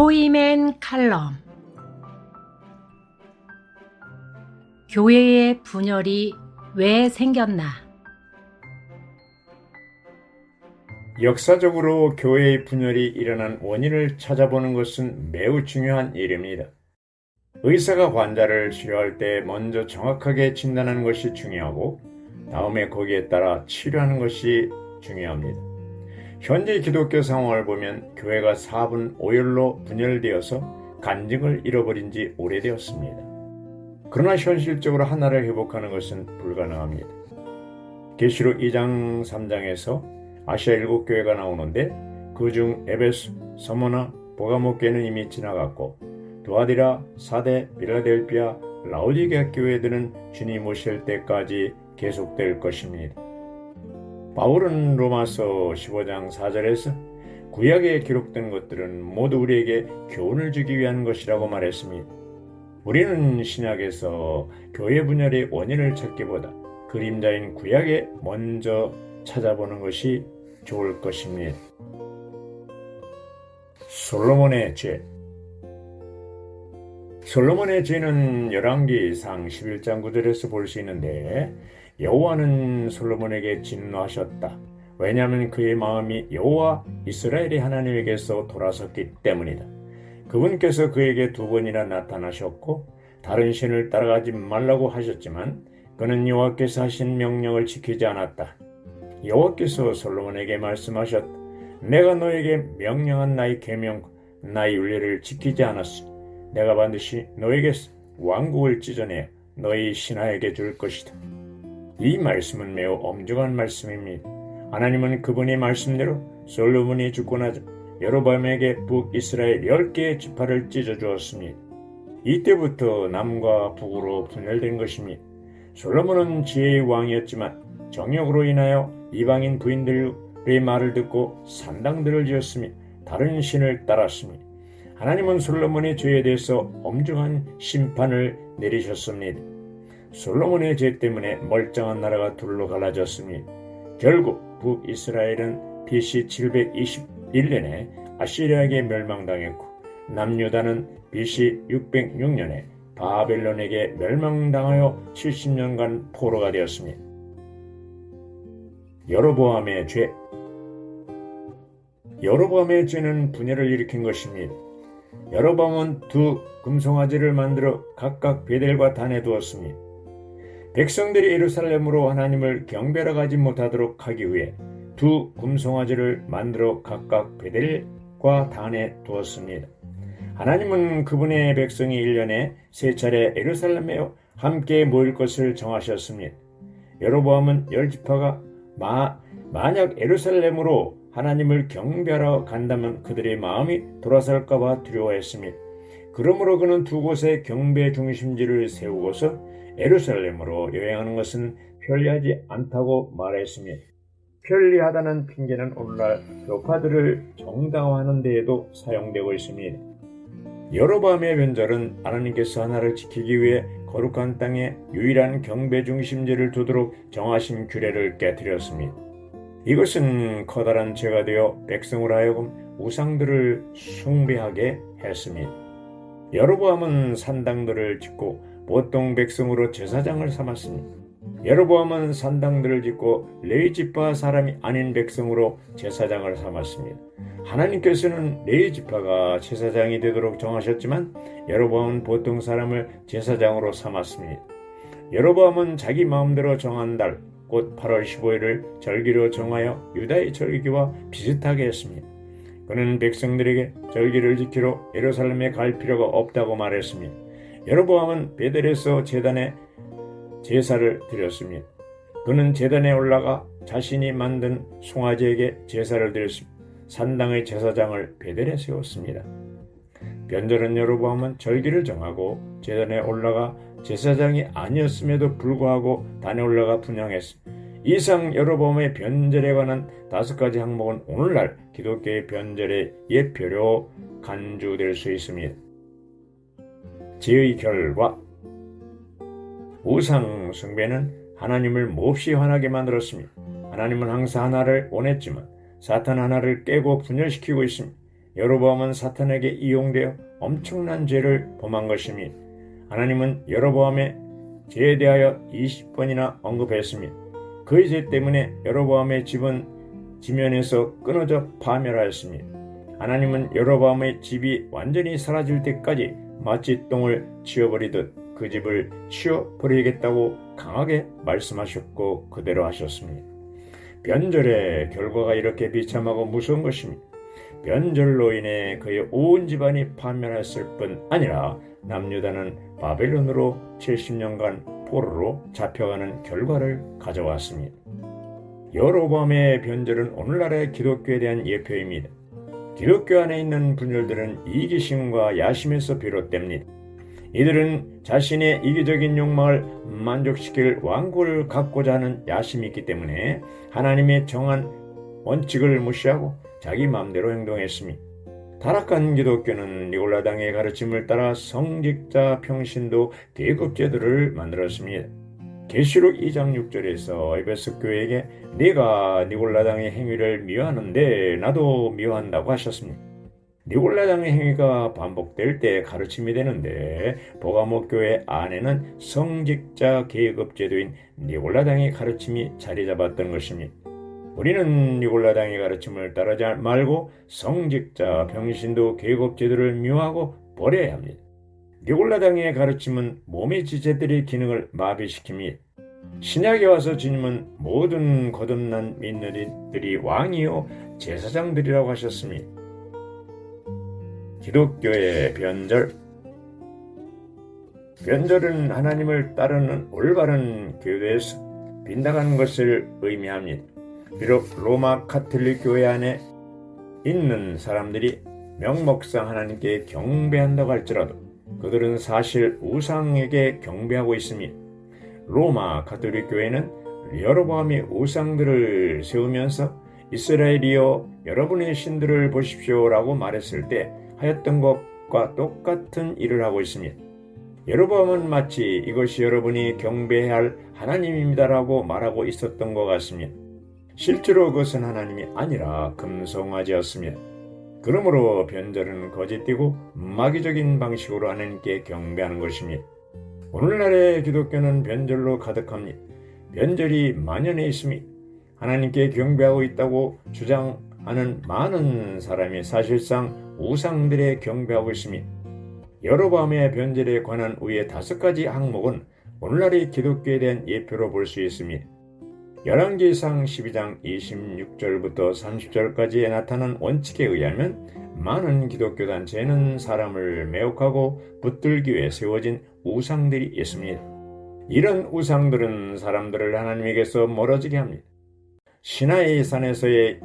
포이맨 칼럼 교회의 분열이 왜 생겼나? 역사적으로 교회의 분열이 일어난 원인을 찾아보는 것은 매우 중요한 일입니다. 의사가 환자를 치료할 때 먼저 정확하게 진단하는 것이 중요하고 다음에 거기에 따라 치료하는 것이 중요합니다. 현재 기독교 상황을 보면 교회가 4분 5열로 분열되어서 간증을 잃어버린 지 오래되었습니다. 그러나 현실적으로 하나를 회복하는 것은 불가능합니다. 계시록 2장 3장에서 아시아 일곱 교회가 나오는데 그 중 에베스, 서머나, 보가모교는 이미 지나갔고 도아디라, 사대, 빌라델피아, 라우디게아 교회들은 주님 오실 때까지 계속될 것입니다. 바울은 로마서 15장 4절에서 구약에 기록된 것들은 모두 우리에게 교훈을 주기 위한 것이라고 말했습니다. 우리는 신약에서 교회 분열의 원인을 찾기보다 그림자인 구약에 먼저 찾아보는 것이 좋을 것입니다. 솔로몬의 죄 솔로몬의 죄는 열왕기상 11장 9절에서 볼 수 있는데 여호와는 솔로몬에게 진노하셨다. 왜냐하면 그의 마음이 여호와 이스라엘의 하나님에게서 돌아섰기 때문이다. 그분께서 그에게 두 번이나 나타나셨고 다른 신을 따라가지 말라고 하셨지만 그는 여호와께서 하신 명령을 지키지 않았다. 여호와께서 솔로몬에게 말씀하셨다. 내가 너에게 명령한 나의 계명, 나의 윤례를 지키지 않았으니 내가 반드시 너에게서 왕국을 찢어내 너희 신하에게 줄 것이다. 이 말씀은 매우 엄중한 말씀입니다. 하나님은 그분의 말씀대로 솔로몬이 죽고 나자 여로밤에게 북이스라엘 10개의 지파를 찢어주었습니다. 이때부터 남과 북으로 분열된 것입니다. 솔로몬은 지혜의 왕이었지만 정욕으로 인하여 이방인 부인들의 말을 듣고 산당들을 지었으며 다른 신을 따랐습니다. 하나님은 솔로몬의 죄에 대해서 엄중한 심판을 내리셨습니다. 솔로몬의 죄 때문에 멀쩡한 나라가 둘로 갈라졌으니 결국 북이스라엘은 BC 721년에 아시리아에게 멸망당했고 남유다는 BC 606년에 바벨론에게 멸망당하여 70년간 포로가 되었습니다. 여로보암의 죄 여로보암의 죄는 분열을 일으킨 것입니다. 여로보암은 두 금송아지를 만들어 각각 베델과 단에 두었습니다. 백성들이 예루살렘으로 하나님을 경배하러 가지 못하도록 하기 위해 두 금송아지를 만들어 각각 베델과 단에 두었습니다. 하나님은 그분의 백성이 1년에 세 차례 예루살렘에 함께 모일 것을 정하셨습니다. 여로보암은 열 지파가 마, 만약 예루살렘으로 하나님을 경배하러 간다면 그들의 마음이 돌아설까봐 두려워했습니다. 그러므로 그는 두 곳에 경배 중심지를 세우고서 예루살렘으로 여행하는 것은 편리하지 않다고 말했습니다. 편리하다는 핑계는 오늘날 교파들을 정당화하는 데에도 사용되고 있습니다. 여로밤의 변절은 하나님께서 하나를 지키기 위해 거룩한 땅에 유일한 경배 중심지를 두도록 정하신 규례를 깨뜨렸습니다. 이것은 커다란 죄가 되어 백성으로 하여금 우상들을 숭배하게 했습니다. 여로보암은 산당들을 짓고 보통 백성으로 제사장을 삼았습니다. 여로보암은 산당들을 짓고 레이지파 사람이 아닌 백성으로 제사장을 삼았습니다. 하나님께서는 레이지파가 제사장이 되도록 정하셨지만 여로보암은 보통 사람을 제사장으로 삼았습니다. 여로보암은 자기 마음대로 정한 달, 곧 8월 15일을 절기로 정하여 유다의 절기와 비슷하게 했습니다. 그는 백성들에게 절기를 지키러 예루살렘에 갈 필요가 없다고 말했습니다. 여로보암은 베델에서 제단에 제사를 드렸습니다. 그는 제단에 올라가 자신이 만든 송아지에게 제사를 드렸습니다. 산당의 제사장을 베델에 세웠습니다. 변절은 여로보암은 절기를 정하고 제단에 올라가 제사장이 아니었음에도 불구하고 단에 올라가 분양했습니다. 이상 여로보암의 변절에 관한 다섯 가지 항목은 오늘날 기독교의 변절의 예표로 간주될 수 있습니다. 죄의 결과 우상 숭배는 하나님을 몹시 화나게 만들었습니다. 하나님은 항상 하나를 원했지만 사탄 하나를 깨고 분열시키고 있습니다. 여로보암은 사탄에게 이용되어 엄청난 죄를 범한 것입니다. 하나님은 여로보암의 죄에 대하여 20번이나 언급했습니다. 그의 죄 때문에 여로보암의 집은 지면에서 끊어져 파멸하였습니다. 하나님은 여로보암의 집이 완전히 사라질 때까지 마치 똥을 치워버리듯 그 집을 치워버리겠다고 강하게 말씀하셨고 그대로 하셨습니다. 변절의 결과가 이렇게 비참하고 무서운 것입니다. 변절로 인해 그의 온 집안이 파멸했을 뿐 아니라 남유다는 바벨론으로 70년간 포로로 잡혀가는 결과를 가져왔습니다. 여로밤의 변절은 오늘날의 기독교에 대한 예표입니다. 기독교 안에 있는 분열들은 이기심과 야심에서 비롯됩니다. 이들은 자신의 이기적인 욕망을 만족시킬 왕국을 갖고자 하는 야심이 있기 때문에 하나님의 정한 원칙을 무시하고 자기 마음대로 행동했습니다. 타락한 기독교는 니골라당의 가르침을 따라 성직자 평신도 계급제도를 만들었습니다. 계시록 2장 6절에서 에베스 교회에게 네가 니골라당의 행위를 미워하는데 나도 미워한다고 하셨습니다. 니골라당의 행위가 반복될 때 가르침이 되는데 보가모 교회 안에는 성직자 계급 제도인 니골라당의 가르침이 자리 잡았던 것입니다. 우리는 니골라당의 가르침을 따르지 말고 성직자 병신도 계급 제도를 미워하고 버려야 합니다. 니골라당의 가르침은 몸의 지체들의 기능을 마비시킵니다. 신약에 와서 주님은 모든 거듭난 믿는 이들이 왕이요 제사장들이라고 하셨습니다. 기독교의 변절 변절은 하나님을 따르는 올바른 교회에서 빗나가는 것을 의미합니다. 비록 로마 카톨릭 교회 안에 있는 사람들이 명목상 하나님께 경배한다고 할지라도 그들은 사실 우상에게 경배하고 있습니다. 로마 가톨릭 교회는 여로보암이 우상들을 세우면서 이스라엘이여 여러분의 신들을 보십시오라고 말했을 때 하였던 것과 똑같은 일을 하고 있습니다. 여로보암은 마치 이것이 여러분이 경배해야 할 하나님입니다라고 말하고 있었던 것 같습니다. 실제로 그것은 하나님이 아니라 금송아지였습니다. 그러므로 변절은 거짓되고 마귀적인 방식으로 하나님께 경배하는 것입니다. 오늘날의 기독교는 변절로 가득합니다. 변절이 만연해 있으니 하나님께 경배하고 있다고 주장하는 많은 사람이 사실상 우상들의 경배하고 있습니다. 여로밤의 변절에 관한 위의 다섯 가지 항목은 오늘날의 기독교에 대한 예표로 볼 수 있습니다. 열왕기상 12장 26절부터 30절까지에 나타난 원칙에 의하면 많은 기독교 단체에는 사람을 매혹하고 붙들기 위해 세워진 우상들이 있습니다. 이런 우상들은 사람들을 하나님에게서 멀어지게 합니다. 시나이 산에서의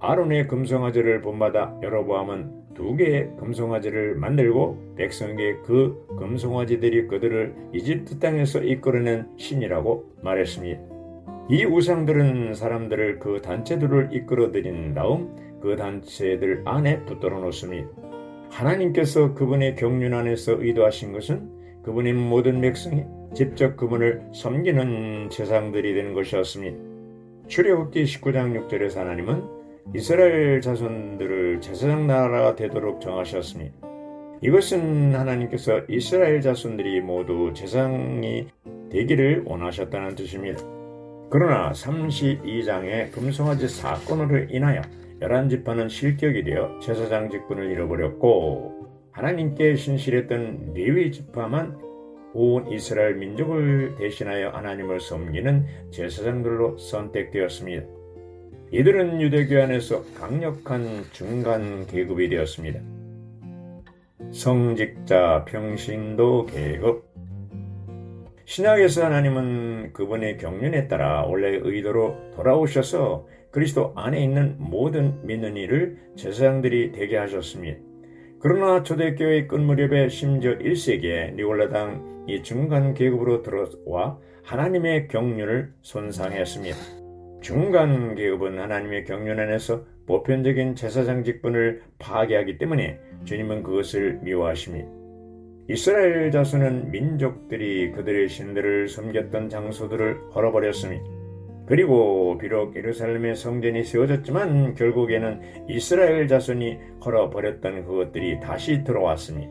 아론의 금송아지를 본받아 여로보암은 두 개의 금송아지를 만들고 백성에게 그 금송아지들이 그들을 이집트 땅에서 이끌어낸 신이라고 말했습니다. 이 우상들은 사람들을 그 단체들을 이끌어들인 다음 그 단체들 안에 붙들어 놓습니다. 하나님께서 그분의 경륜 안에서 의도하신 것은 그분의 모든 백성이 직접 그분을 섬기는 제상들이 되는 것이었습니다. 출애굽기 19장 6절에서 하나님은 이스라엘 자손들을 제사장 나라가 되도록 정하셨습니다. 이것은 하나님께서 이스라엘 자손들이 모두 제사장이 되기를 원하셨다는 뜻입니다. 그러나 32장의 금송아지 사건으로 인하여 열한 지파는 실격이 되어 제사장 직분을 잃어버렸고 하나님께 신실했던 레위 지파만 온 이스라엘 민족을 대신하여 하나님을 섬기는 제사장들로 선택되었습니다. 이들은 유대교 안에서 강력한 중간 계급이 되었습니다. 성직자 평신도 계급 신약에서 하나님은 그분의 경륜에 따라 원래의 의도로 돌아오셔서 그리스도 안에 있는 모든 믿는 이를 제사장들이 되게 하셨습니다. 그러나 초대교회 끝 무렵에 심지어 1세기에 니골라당 이 중간 계급으로 들어와 하나님의 경륜을 손상했습니다. 중간 계급은 하나님의 경륜 안에서 보편적인 제사장 직분을 파괴하기 때문에 주님은 그것을 미워하십니다. 이스라엘 자손은 민족들이 그들의 신들을 섬겼던 장소들을 헐어버렸으니 그리고 비록 예루살렘의 성전이 세워졌지만 결국에는 이스라엘 자손이 헐어버렸던 그것들이 다시 들어왔으니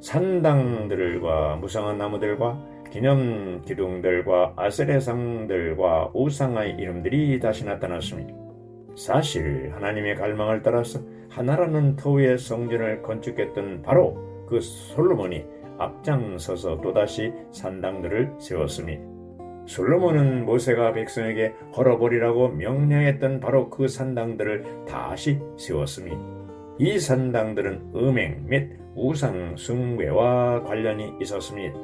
산당들과 무성한 나무들과 기념 기둥들과 아세레상들과 우상의 이름들이 다시 나타났습니다. 사실 하나님의 갈망을 따라서 하나라는 터위의 성전을 건축했던 바로 그 솔로몬이 앞장서서 또다시 산당들을 세웠습니다. 솔로몬은 모세가 백성에게 헐어버리라고 명령했던 바로 그 산당들을 다시 세웠습니다. 이 산당들은 음행 및 우상 숭배와 관련이 있었습니다.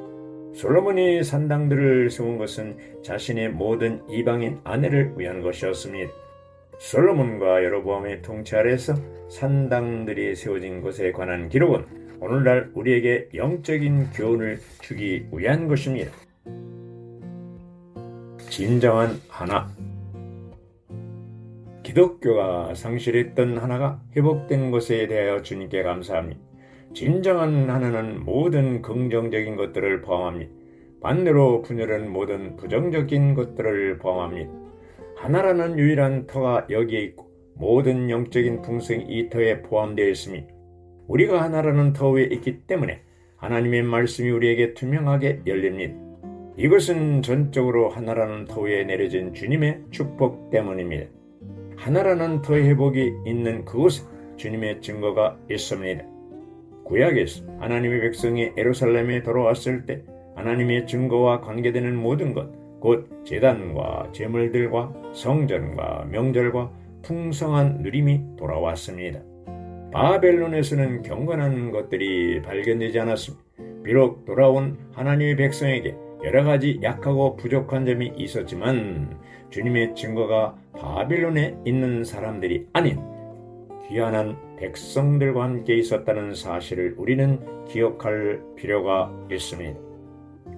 솔로몬이 산당들을 세운 것은 자신의 모든 이방인 아내를 위한 것이었습니다. 솔로몬과 여로보암의 통치 아래서 산당들이 세워진 것에 관한 기록은 오늘날 우리에게 영적인 교훈을 주기 위한 것입니다. 진정한 하나 기독교가 상실했던 하나가 회복된 것에 대하여 주님께 감사합니다. 진정한 하나는 모든 긍정적인 것들을 포함합니다. 반대로 분열은 모든 부정적인 것들을 포함합니다. 하나라는 유일한 터가 여기에 있고 모든 영적인 풍성이 이 터에 포함되어 있습니다. 우리가 하나라는 터 위에 있기 때문에 하나님의 말씀이 우리에게 투명하게 열립니다. 이것은 전적으로 하나라는 터 위에 내려진 주님의 축복 때문입니다. 하나라는 터의 회복이 있는 그곳에 주님의 증거가 있습니다. 구약에서 하나님의 백성이 에루살렘에 돌아왔을 때 하나님의 증거와 관계되는 모든 것, 곧 재단과 제물들과 성전과 명절과 풍성한 누림이 돌아왔습니다. 바벨론에서는 경건한 것들이 발견되지 않았습니다. 비록 돌아온 하나님의 백성에게 여러 가지 약하고 부족한 점이 있었지만 주님의 증거가 바빌론에 있는 사람들이 아닌 귀한한 백성들과 함께 있었다는 사실을 우리는 기억할 필요가 있습니다.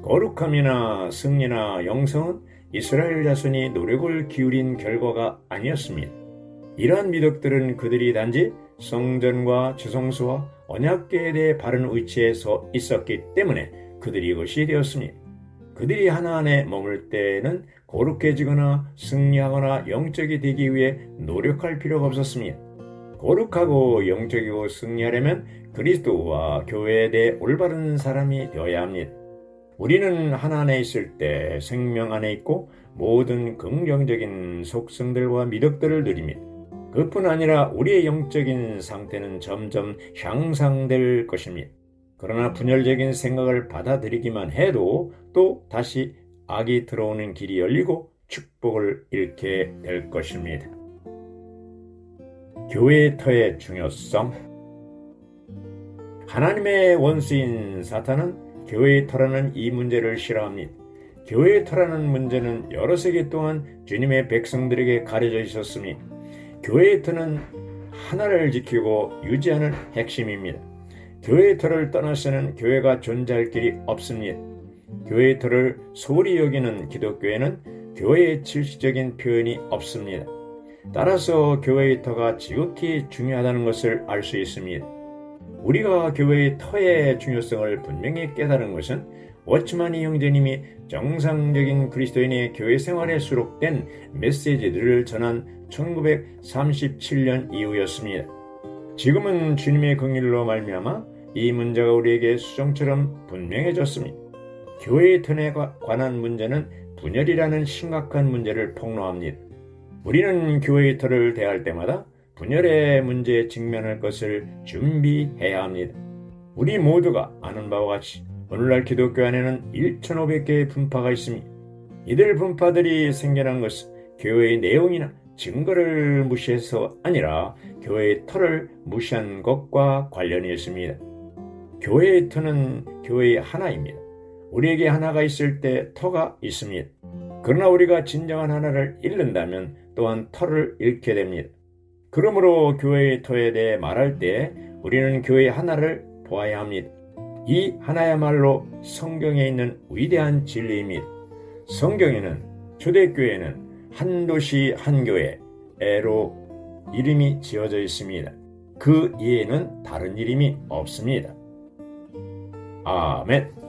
거룩함이나 승리나 영성은 이스라엘 자손이 노력을 기울인 결과가 아니었습니다. 이러한 미덕들은 그들이 단지 성전과 지성소와 언약궤에 대해 바른 위치에 서 있었기 때문에 그들이 이것이 되었습니다. 그들이 하나 안에 머물 때에는 거룩해지거나 승리하거나 영적이 되기 위해 노력할 필요가 없었습니다. 거룩하고 영적이고 승리하려면 그리스도와 교회에 대해 올바른 사람이 되어야 합니다. 우리는 하나 안에 있을 때 생명 안에 있고 모든 긍정적인 속성들과 미덕들을 누립니다. 그뿐 아니라 우리의 영적인 상태는 점점 향상될 것입니다. 그러나 분열적인 생각을 받아들이기만 해도 또 다시 악이 들어오는 길이 열리고 축복을 잃게 될 것입니다. 교회의 터의 중요성 하나님의 원수인 사탄은 교회의 터라는 이 문제를 싫어합니다. 교회의 터라는 문제는 여러 세기 동안 주님의 백성들에게 가려져 있었습니다. 교회의 터는 하나를 지키고 유지하는 핵심입니다. 교회의 터를 떠나서는 교회가 존재할 길이 없습니다. 교회의 터를 소홀히 여기는 기독교에는 교회의 질식적인 표현이 없습니다. 따라서 교회의 터가 지극히 중요하다는 것을 알 수 있습니다. 우리가 교회의 터의 중요성을 분명히 깨달은 것은 워치마니 형제님이 정상적인 그리스도인의 교회 생활에 수록된 메시지들을 전한 1937년 이후였습니다. 지금은 주님의 긍일로 말미암아 이 문제가 우리에게 수정처럼 분명해졌습니다. 교회의 턴에 관한 문제는 분열이라는 심각한 문제를 폭로합니다. 우리는 교회의 털을 대할 때마다 분열의 문제에 직면할 것을 준비해야 합니다. 우리 모두가 아는 바와 같이 오늘날 기독교 안에는 1,500개의 분파가 있습니다. 이들 분파들이 생겨난 것은 교회의 내용이나 증거를 무시해서 아니라 교회의 터를 무시한 것과 관련이 있습니다. 교회의 터는 교회의 하나입니다. 우리에게 하나가 있을 때 터가 있습니다. 그러나 우리가 진정한 하나를 잃는다면 또한 터를 잃게 됩니다. 그러므로 교회의 터에 대해 말할 때 우리는 교회 하나를 보아야 합니다. 이 하나야말로 성경에 있는 위대한 진리입니다. 성경에는 초대교회는 한 도시 한 교회로 이름이 지어져 있습니다. 그 이에는 다른 이름이 없습니다. 아멘.